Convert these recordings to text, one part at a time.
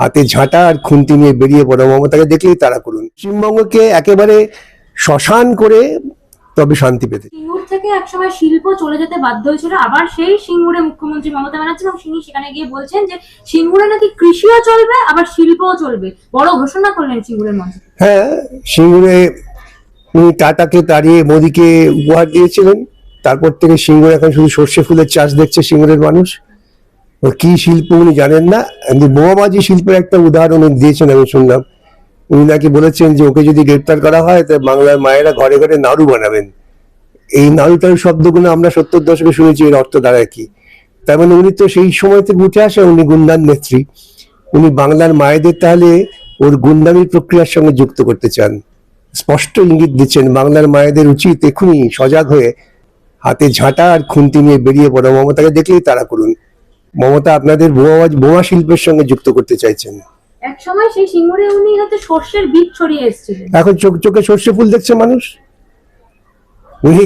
হাতে ঝাঁটা আর খুন্তি নিয়ে বেরিয়ে পড়ো মমতাকে দেখলেই তারা করুন। পশ্চিমবঙ্গকে একেবারে শ্মশান করে তবে শান্তি পেতে। সিঙ্গুর থেকে একসময় শিল্প চলে যেতে বাধ্য হয়েছিল। আবার সেই সিঙ্গুরে মুখ্যমন্ত্রী মমতা ব্যানার্জি এবং তিনি সেখানে গিয়ে বলছেন যে সিঙ্গুরে নাকি কৃষিও চলবে আবার শিল্পও চলবে। বড় ঘোষণা করলেন সিঙ্গুরের মঞ্চে হ্যাঁ সিঙ্গুরে উনি টাটাকে তাড়িয়ে মোদিকে উপহার দিয়েছিলেন। তারপর থেকে সিঙ্গুর এখন শুধু সর্ষে ফুলের চাষ দেখছে সিঙ্গুরের মানুষ। ও কি শিল্প উনি জানেন না? বোমাবাজি শিল্পের একটা উদাহরণ উনি দিয়েছেন, আমি শুনলাম। উনি নাকি বলেছেন যে ওকে যদি গ্রেপ্তার করা হয়, তো বাংলার মায়েরা ঘরে ঘরে নাড়ু বানাবেন। এই নাড়ু টাড়ু শব্দগুলো আমরা সত্তর দশকে শুনেছি, এর অর্থ দাঁড়ায় কি? তার মানে উনি তো সেই সময় উঠে আসে উনি গুন্ডার নেত্রী। উনি বাংলার মায়েদের তাহলে ওর গুন্ডামির প্রক্রিয়ার সঙ্গে যুক্ত করতে চান। স্পষ্ট ইঙ্গিত দিচ্ছেন, বাংলার মায়েদের উচিত এখনই সজাগ হয়ে হাতে ঝাঁটা আর খুন্তি নিয়ে বেরিয়ে পড়ো, মমতাকে দেখলেই তারা করুন। মমতা আপনাদের বোমা বোমা শিল্পের সঙ্গে যুক্ত করতে চাইছেন। এক সময় সেই সিঙ্গুরে উনি হচ্ছে সর্ষের বীজ ছড়িয়ে এসেছিলেন। এখন চোখ চোখে সর্ষে ফুল দেখছে মানুষ? উনি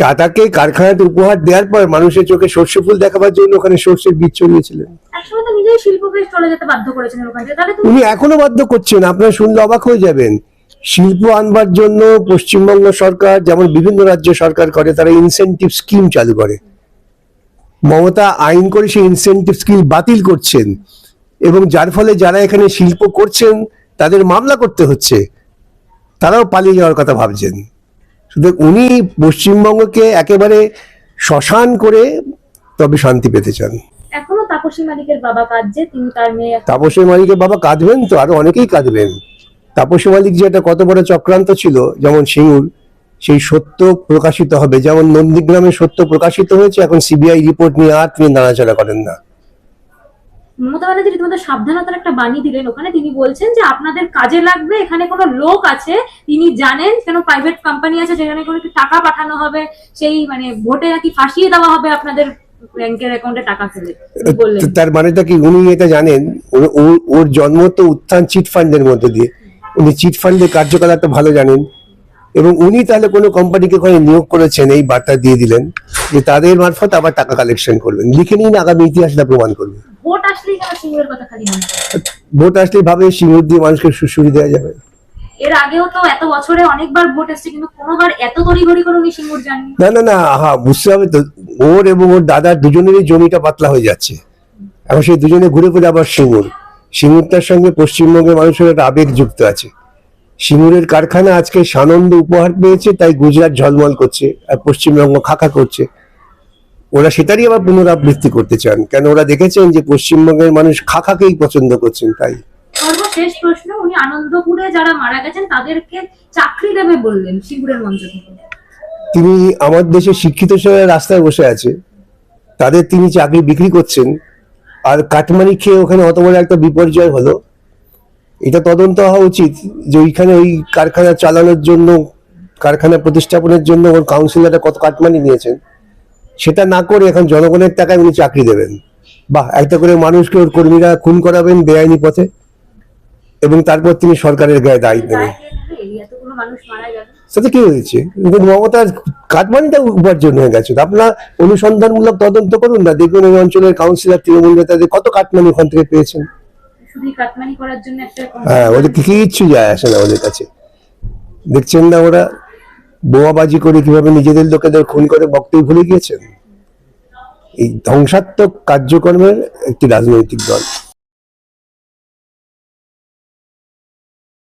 টাটাকে কারখানাতে উপহার দেওয়ার পর মানুষের চোখে সর্ষে ফুল দেখাবার জন্য ওখানে সর্ষের বীজ ছড়িয়েছিলেন। উনি এখনও বাধ্য করছেন আপনারা শুনলে অবাক হয়ে যাবেন। শিল্প আনবার জন্য পশ্চিমবঙ্গ সরকার যেমন বিভিন্ন রাজ্য সরকার করে তারা ইনসেনটিভ স্কিম চালু করে। মমতা আইন করে সেই ইনসেন্টিভ স্কিম বাতিল করছেন এবং যার ফলে যারা এখানে শিল্প করছেন তাদের মামলা করতে হচ্ছে। তারাও পালিয়ে যাওয়ার কথা ভাবছেন। শুধু উনি পশ্চিমবঙ্গকে একেবারে শ্মশান করে তবে শান্তি পেতে চান। এখনও তাপসী মালিকের বাবা কাঁদছে তিনি তার মেয়ে তাপসী মালিকের বাবা কাঁদবেন তো? আরও অনেকেই কাঁদবেন। তাপসী মালিক যে একটা কত বড় চক্রান্ত ছিল যেমন সিঙ্গুর সেই সত্য প্রকাশিত হবে। যেমন নন্দীগ্রামে সত্য প্রকাশিত হয়েছে এখন সিবিআই রিপোর্ট নিয়ে আর তিনি নাড়াচাড়া করেন না। মমতা ব্যানার্জি রীতিমতো সাবধানতার একটা বাণী দিলেন ওখানে। তিনি বলছেন যে আপনাদের কাজে লাগবে এখানে কোনো লোক আছে তিনি জানেন কেন প্রাইভেট কোম্পানি আছে যেখানে কোনো টাকা পাঠানো হবে সেই মানে ভোটে নাকি ফাঁসিয়ে দেওয়া হবে আপনাদের ব্যাংকের অ্যাকাউন্টে টাকা ফেলে। তো তার মানেটা কি উনি এটা জানেন ওর জন্ম তো উত্থান চিট ফান্ডের মধ্যে দিয়ে। উনি চিট ফান্ডের কার্যকলাপটা ভালো জানেন। এবং উনি তাহলে কোনো কোম্পানিকে ওখানে নিয়োগ করেছেন এই বার্তা দিয়ে দিলেন যে তাদের মারফত আবার টাকা কালেকশন করবেন। লিখে নিন আগামী ইতিহাসটা প্রমাণ করবে ভোট আসলে ভাবে সিঙ্গুর দিয়ে মানুষকে সুশুরি দেওয়া যাবে। এর আগেও তো এত বছরে অনেকবার ভোট এসছে কিন্তু কোনোবার এত তড়িঘড়ি করে উনি সিঙ্গুর যাননি না। না না হ্যাঁ বুঝতে হবে তো ওর এবং ওর দাদার দুজনেরই জমিটা পাতলা হয়ে যাচ্ছে। এখন সেই দুজনে ঘুরে ফিরে আবার সিঙ্গুর সিঙ্গুরটার সঙ্গে পশ্চিমবঙ্গের মানুষের একটা আবেগ যুক্ত আছে। সিঙ্গুরের কারখানা আজকে সানন্দ উপহার পেয়েছে তাই গুজরাট ঝলমল করছে আর পশ্চিমবঙ্গ খাকা করছে। ওরা সেটারই আবার পুনরাবৃত্তি করতে চান। কেন ওরা দেখেছেন যে পশ্চিমবঙ্গের মানুষ খাকাকেই পছন্দ করছেন তাই? সর্বশেষ প্রশ্ন উনি আনন্দপুরে যারা মারা গেছেন তাদেরকে চাকরি দেবে বললেন সিঙ্গুরের মঞ্চ থেকে। তিনি আমার দেশে শিক্ষিত রাস্তায় বসে আছে। তাদের তিনি চাকরি বিক্রি করছেন। আর কাটমানি খেয়ে ওখানে অত বড় একটা বিপর্যয় হলো। এটা তদন্ত হওয়া উচিত যে ওইখানে ওই কারখানা চালানোর জন্য কারখানা প্রতিষ্ঠাপনের জন্য ওর কাউন্সিলররা কত কাটমানি নিয়েছেন সেটা না করে এখন জনগণের টাকায় উনি চাকরি দেবেন। বাহ একটা করে মানুষকে ওর কর্মীরা খুন করাবেন বেআইনি পথে এবং তারপর তিনি সরকারের গায়ে দায়ী দেবেন। গায়ে কে হয়েছে? মমতার কাটমানিটা উপার্জন হয়ে গেছে। আপনার অনুসন্ধানমূলক তদন্ত করুন না দেখুন ওই অঞ্চলের কাউন্সিলর তৃণমূল নেতাদের কত কাটমানি ওখান থেকে পেয়েছেন। হ্যাঁ ওদের কিচ্ছু যায় আসে না ওদের কাছে। দেখছেন না ওরা বোয়াবাজি করে কীভাবে নিজেদের লোকেদের খুন করে বক্তব্য ভুলে গিয়েছেন? এই ধ্বংসাত্মক কার্যক্রমের একটি রাজনৈতিক দল।